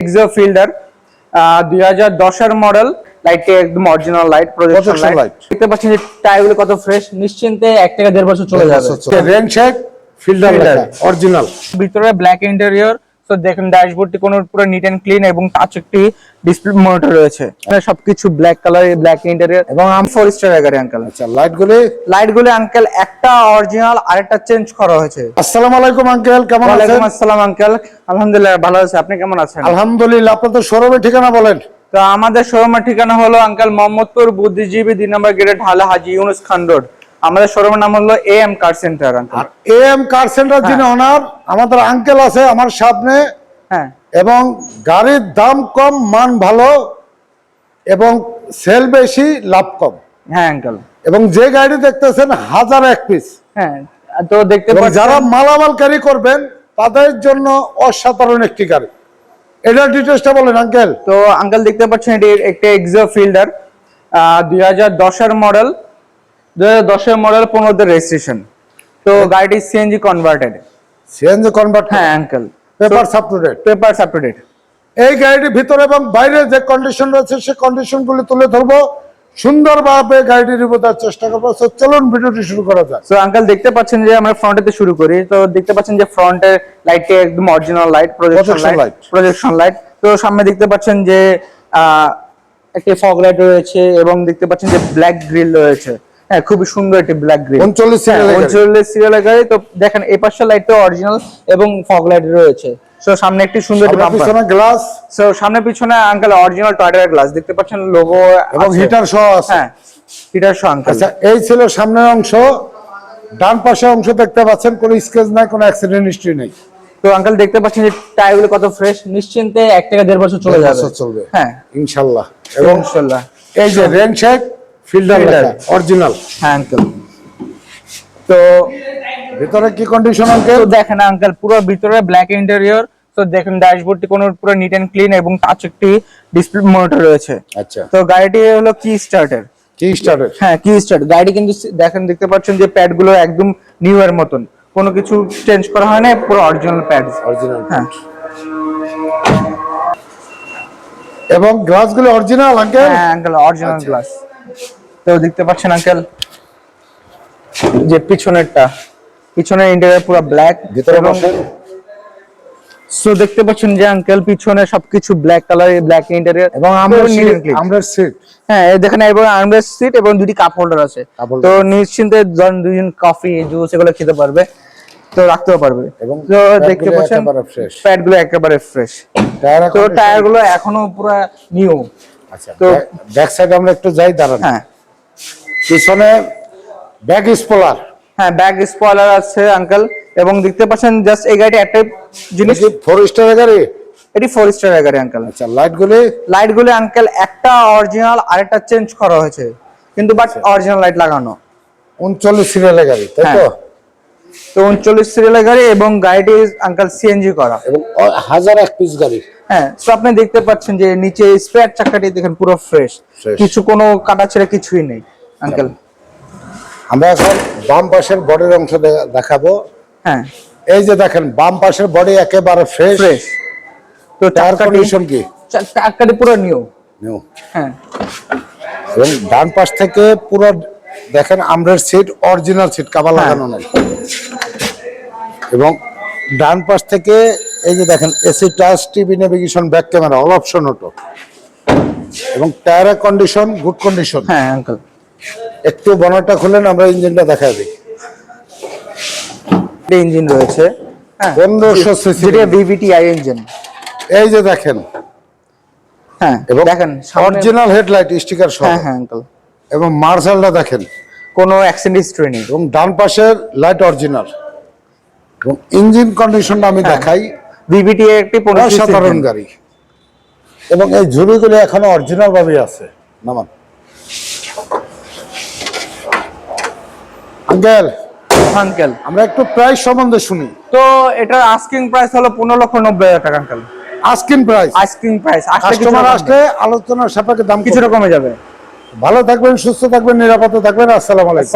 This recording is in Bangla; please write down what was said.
এক্সো ফিল্ডার দুই হাজার দশের মডেল লাইটটি একদম অরিজিনাল লাইট প্রজেকশন লাইট দেখতে পাচ্ছেন যে টায়ারগুলো কত ফ্রেশ নিশ্চিন্তে এক থেকে দেড় বছর চলে যাবে। রেন শেক ফিল্ডার অরিজিনাল ভিতরে ব্ল্যাক ইন্টেরিয়র তো দেখেন ড্যাশবোর্ডটি কোনো পুরো নিট এন্ড ক্লিন এবং টাচ একটি ডিসপ্লে মনিটর রয়েছে। এখানে সবকিছু ব্ল্যাক কালার ব্ল্যাক ইন্টেরিয়র এবং আম ফোর স্টার গাড়ি আঙ্কেল আচ্ছা লাইট গুলি লাইটগুলো আঙ্কেল একটা অরিজিনাল আরেকটা চেঞ্জ করা হয়েছে। আসসালামু আলাইকুম আঙ্কেল কেমন আছেন? ওয়ালাইকুম আসসালাম আঙ্কেল আলহামদুলিল্লাহ ভালো আছে। আপনি কেমন আছেন? আলহামদুলিল্লাহ আপনাদের শোরুমের ঠিকানা বলেন। তো আমাদের শোরুমের ঠিকানা হলো আঙ্কেল মোহাম্মদপুর বুদ্ধিজীবী দুই নম্বর গেটে ঢালা হাজি ইউনুস খান রোড আমাদের শোরুমের নাম হলো এ এম কার সেন্টার আর এম কার সেন্টার যিনি ওনার আমাদের আঙ্কেল আছে আমার সামনে। হ্যাঁ। এবং গাড়ির দাম কম মান ভালো এবং সেল বেশি লাভ কম। হ্যাঁ আঙ্কেল এবং যে গাড়ি দেখতেছেন হাজার এক পিস হ্যাঁ তো দেখতে যারা মালামাল ক্যারি করবেন তাদের জন্য অসাধারণ একটি গাড়ি। এটার ডিটেলসটা বলেন আঙ্কেল তো আঙ্কেল দেখতে পাচ্ছেন এটি একটা এক্সো ফিল্ডার দুই হাজার দশের মডেল হাজার দশের মডেল পনেরোতে রেজিস্ট্রেশন তো গাড়িটি সিএনজি কনভার্টেড সিএনজি কনভার্ট হ্যাঁ uncle paper up to date paper up to date এই গাড়িটির ভিতরে এবং বাইরে যে কন্ডিশন রয়েছে সেই কন্ডিশন গুলি তুলে ধরবো। সুন্দরভাবে গাড়িটি রিভিউ দেওয়ার চেষ্টা করব। So, চলুন ভিডিওটি শুরু করা যাক। তো আঙ্কেল দেখতে পাচ্ছেন যে আমরা ফ্রন্টেতে শুরু করি। তো দেখতে পাচ্ছেন যে ফ্রন্টের লাইটটি একদম original light projection light. Projection light তো সামনে দেখতে পাচ্ছেন যে আহ, একটি ফগ লাইট রয়েছে এবং দেখতে পাচ্ছেন যে ব্ল্যাক গ্রিল রয়েছে। হ্যাঁ খুবই সুন্দর একটি ব্ল্যাক গ্রিল উনচল্লিশ সিরিয়ালের গাড়ি। উনচল্লিশ সিরিয়ালের গাড়ি। তো দেখেন এই পাশের লাইটটা অরিজিনাল এবং ফগ লাইট রয়েছে। সামনে একটি সুন্দর একটি বাম্পার পিছনে গ্লাস তো সামনে পিছনে আঙ্কেল অরিজিনাল টয়টার গ্লাস দেখতে পাচ্ছেন লোগো এবং হিটার সহ আছে। হ্যাঁ হিটার সহ আঙ্কেল আচ্ছা এই ছিল সামনের অংশ। ডান পাশে অংশ দেখতে পাচ্ছেন কোনো স্কেচ নাই কোনো অ্যাক্সিডেন্ট হিস্ট্রি নেই। তো আঙ্কেল দেখতে পাচ্ছেন যে টায়ারগুলো কত ফ্রেশ নিশ্চিন্তে এক থেকে দেড় বছর চলে যাবে। চলবে। হ্যাঁ। ইনশাল্লাহ। এবং ইনশাল্লাহ। এই যে রেন শেক Filter। অরিজিনাল হ্যাঁ আঙ্কেল তো ভিতরে কি কন্ডিশন আঙ্কেল দেখেন আঙ্কেল পুরো ভিতরে ব্ল্যাক ইন্টেরিয়র তো দেখেন ড্যাশবোর্ডটি কোনো পুরো নিট এন্ড ক্লিন এবং টাচ একটি ডিসপ্লে মনিটর রয়েছে। আচ্ছা। তো গাড়িটি হলো কি স্টার্টের কি স্টার্টেড হ্যাঁ কি স্টার্ট গাড়ি কিন্তু দেখেন দেখতে পাচ্ছেন যে প্যাডগুলো একদম নিউ এর মতন। কোনো কিছু চেঞ্জ করা হয় না পুরো অরিজিনাল প্যাড অরিজিনাল হ্যাঁ। এবং গ্লাসগুলো অরিজিনাল আঙ্কেল হ্যাঁ আঙ্কেল অরিজিনাল। গ্লাস তো দেখতে পাচ্ছেন আঙ্কেল যে পিছনেরটা। পিছনের ইন্টেরিয়র পুরো ব্ল্যাক ভিতরে সো দেখতে পাচ্ছেন যে আঙ্কেল পিছনে সবকিছু ব্ল্যাক কালার ব্ল্যাক ইন্টেরিয়র এবং আমরা আমরা সিট হ্যাঁ এই দেখেন এবং আর্মরেস্ট সিট এবং দুটি কাপ হোল্ডার আছে। তো নিশ্চিন্তে দুজন কফি জুস এগুলো খেতে পারবে তো রাখতেও পারবে। এবং তো দেখতে পাচ্ছেন প্যাডগুলো একেবারে ফ্রেশ তো টায়ারগুলো এখনও পুরো নিউ আচ্ছা তো- ব্যাক সাইড আমরা একটু যাই দাঁড়ান। হ্যাঁ। পিছনে ব্যাক স্পলার। হ্যাঁ ব্যাক স্পলার আছে আঙ্কেল। এবং দেখতে পাচ্ছেন জাস্ট এই গাড়িটা একটা জিনিস ফোর স্টারের গাড়ি? এটি ফোর স্টার গাড়ি আঙ্কেল আচ্ছা লাইট গুলি লাইটগুলো আঙ্কেল একটা অরিজিনাল আরেকটা চেঞ্জ করা হয়েছে। কিন্তু বাট। অরিজিনাল লাইট লাগানো। উনচল্লিশ সিরিয়ালের গাড়ি তাই তো? হ্যাঁ। তো উনচল্লিশ সিরিয়ালের গাড়ি এবং গাড়িটি আঙ্কেল সিএনজি করা। এবং হাজার এক পিস গাড়ি। হ্যাঁ তো আপনি দেখতে পাচ্ছেন যে নিচে স্পেয়ার চাকাটি দেখেন পুরো ফ্রেশ কিছু কোনো কাটা ছেড়ে কিছুই নেই। আঙ্কেল। আমরা এখন বাম পাশের বডির অংশ দেখাবো। হ্যাঁ। এই যে দেখেন বাম পাশের বডি একেবারে ফ্রেশ ফ্রেশ তো টায়ার কন্ডিশন কি? চাকাটি পুরো নিউ নিউ হ্যাঁ। এবং ডান পাশ থেকে পুরো দেখেন আমরের সিট অরিজিনাল সিট কাবার হ্যাঁ। লাগানো নাই। এবং ডান পাশ থেকে এই যে দেখেন AC touch TV navigation back camera all option auto এবং টায়ারের কন্ডিশন গুড কন্ডিশন হ্যাঁ আঙ্কেল একটু বনারটা খুলেন আমরা ইঞ্জিনটা দেখা দিই। ইঞ্জিন রয়েছে। হ্যাঁ পনেরোশো সিসি ভিভিটিআই ইঞ্জিন। এই যে দেখেন। হ্যাঁ এবং দেখেন অরিজিনাল হেডলাইট স্টিকার সহ। হ্যাঁ হ্যাঁ আঙ্কেল এবং মার্শালটা দেখেন। কোনো অ্যাক্সিডেন্ট হিস্ট্রি নেই। এবং ডান পাশের লাইট অরিজিনাল এবং ইঞ্জিন কন্ডিশনটা আমি হ্যাঁ। দেখাই। ভিভিটিআই একটি পনেরো অসাধারণ গাড়ি। এবং এই ঝুড়িগুলো এখনও অরিজিনাল ভাবে আছে। নামান। Uncle uncle. আমরা একটু প্রাইস সম্বন্ধে শুনি। তো এটার আস্কিং প্রাইস হলো পনেরো লক্ষ নব্বই হাজার টাকা uncle. Asking price asking price আসলে কাস্টমার আসলে আলোচনার সাপেক্ষে দাম কিছুটা কিছুটা কমে যাবে। ভালো থাকবেন সুস্থ থাকবেন নিরাপদে থাকবেন আসসালামু আলাইকুম।